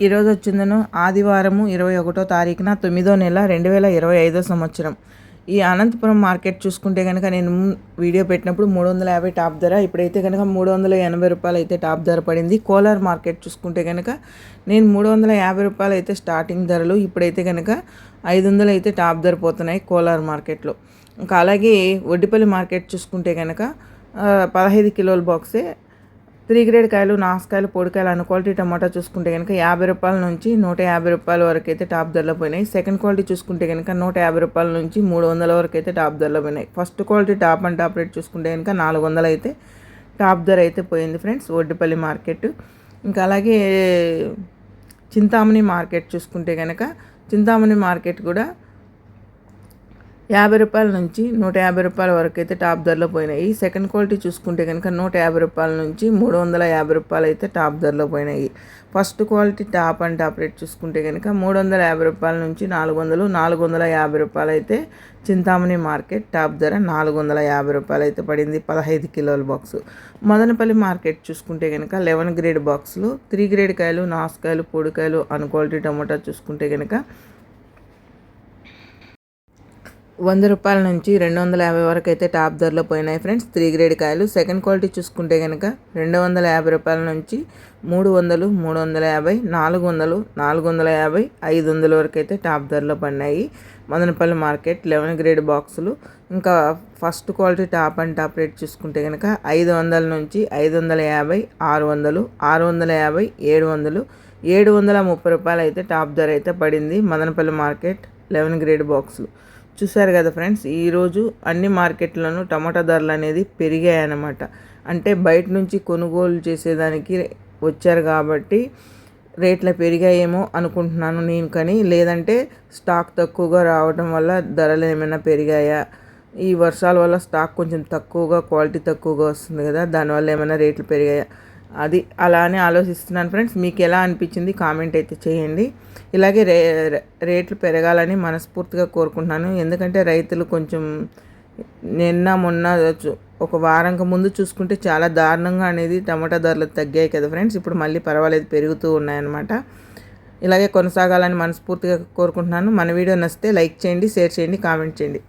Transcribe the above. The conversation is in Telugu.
ఈరోజు వచ్చిందను ఆదివారము ఇరవై ఒకటో తారీఖున తొమ్మిదో నెల రెండు వేల ఇరవై ఐదో సంవత్సరం. ఈ అనంతపురం మార్కెట్ చూసుకుంటే కనుక నేను వీడియో పెట్టినప్పుడు మూడు వందల యాభై టాప్ ధర ఇప్పుడైతే కనుక మూడు వందల ఎనభై రూపాయలు అయితే టాప్ ధర పడింది. కోలార్ మార్కెట్ చూసుకుంటే కనుక నేను మూడు వందల యాభై రూపాయలు అయితే స్టార్టింగ్ ధరలు ఇప్పుడైతే కనుక ఐదు వందలు అయితే టాప్ ధర పోతున్నాయి కోలార్ మార్కెట్లో. ఇంకా అలాగే ఒడ్డిపల్లి మార్కెట్ చూసుకుంటే కనుక పదహైదు కిలోల బాక్సే త్రీ గ్రేడ్ కాయలు నాసుకాయలు పొడికాయలు అన్న క్వాలిటీ టమాటా చూసుకుంటే కనుక యాభై రూపాయల నుంచి నూట యాభై రూపాయల వరకు అయితే టాప్ ధరలో పోయినాయి. సెకండ్ క్వాలిటీ చూసుకుంటే కనుక నూట యాభై రూపాయల నుంచి మూడు వందల వరకు అయితే టాప్ ధరలో పోయినాయి. First quality top and top rate చూసుకుంటే కనుక నాలుగు వందలు అయితే టాప్ ధర అయితే పోయింది ఫ్రెండ్స్ ఒడ్డుపల్లి మార్కెట్. ఇంకా అలాగే చింతామణి మార్కెట్ చూసుకుంటే కనుక చింతామణి మార్కెట్ కూడా యాభై రూపాయల నుంచి నూట యాభై రూపాయల వరకు అయితే టాప్ ధరలో పోయినాయి. సెకండ్ క్వాలిటీ చూసుకుంటే కనుక నూట యాభై రూపాయల నుంచి మూడు వందల యాభై రూపాయలు అయితే టాప్ ధరలో పోయినాయి. First quality top and top rate చూసుకుంటే కనుక మూడు వందల యాభై రూపాయల నుంచి నాలుగు వందలు నాలుగు వందల యాభై రూపాయలు అయితే చింతామణి మార్కెట్ టాప్ ధర నాలుగు వందల యాభై రూపాయలు అయితే పడింది పదహైదు కిలోల బాక్సు. మదనపల్లి మార్కెట్ చూసుకుంటే కనుక లెవెన్ గ్రేడ్ బాక్సులు త్రీ గ్రేడ్ కాయలు నాసుకాయలు పొడికాయలు అన్ క్వాలిటీ టమోటా చూసుకుంటే కనుక వంద రూపాయల నుంచి రెండు వందల యాభై వరకు అయితే టాప్ ధరలో పోయినాయి ఫ్రెండ్స్. త్రీ గ్రేడ్ కాయలు. సెకండ్ క్వాలిటీ చూసుకుంటే కనుక రెండు వందల యాభై రూపాయల నుంచి మూడు వందలు మూడు వందల యాభై నాలుగు వందలు నాలుగు వందల యాభై ఐదు వందల వరకు అయితే టాప్ ధరలో పడినాయి. మదనపల్లి మార్కెట్ లెవెన్ గ్రేడ్ బాక్సులు. ఇంకా first quality top and top rate చూసుకుంటే కనుక ఐదు వందల నుంచి ఐదు వందల యాభై ఆరు వందలు ఆరు వందల యాభై ఏడు వందలు ఏడు వందల ముప్పై రూపాయలు అయితే టాప్ ధర అయితే పడింది మదనపల్లి మార్కెట్ లెవెన్ గ్రేడ్ బాక్సులు. చూసారు కదా ఫ్రెండ్స్ ఈరోజు అన్ని మార్కెట్లను టమాటా ధరలు అనేది పెరిగాయన్నమాట. అంటే బయట నుంచి కొనుగోలు చేసేదానికి వచ్చారు కాబట్టి రేట్లు పెరిగాయేమో అనుకుంటున్నాను నేను కానీ. లేదంటే స్టాక్ తక్కువగా రావడం వల్ల ధరలు ఏమైనా పెరిగాయా? ఈ వర్షాల వల్ల స్టాక్ కొంచెం తక్కువగా క్వాలిటీ తక్కువగా వస్తుంది కదా దానివల్ల ఏమైనా రేట్లు పెరిగాయా? అది అలానే ఆలోచిస్తున్నాను ఫ్రెండ్స్. మీకు ఎలా అనిపించింది కామెంట్ అయితే చేయండి. ఇలాగే రే రేట్లు పెరగాలని మనస్ఫూర్తిగా కోరుకుంటున్నాను. ఎందుకంటే రైతులు కొంచెం నిన్న మొన్న ఒక వారంక ముందు చూసుకుంటే చాలా దారుణంగా అనేది టమాటా ధరలు తగ్గాయి కదా ఫ్రెండ్స్. ఇప్పుడు మళ్ళీ పర్వాలేదు పెరుగుతూ ఉన్నాయన్నమాట. ఇలాగే కొనసాగాలని మనస్ఫూర్తిగా కోరుకుంటున్నాను. మన వీడియో నచ్చితే లైక్ చేయండి షేర్ చేయండి కామెంట్ చేయండి.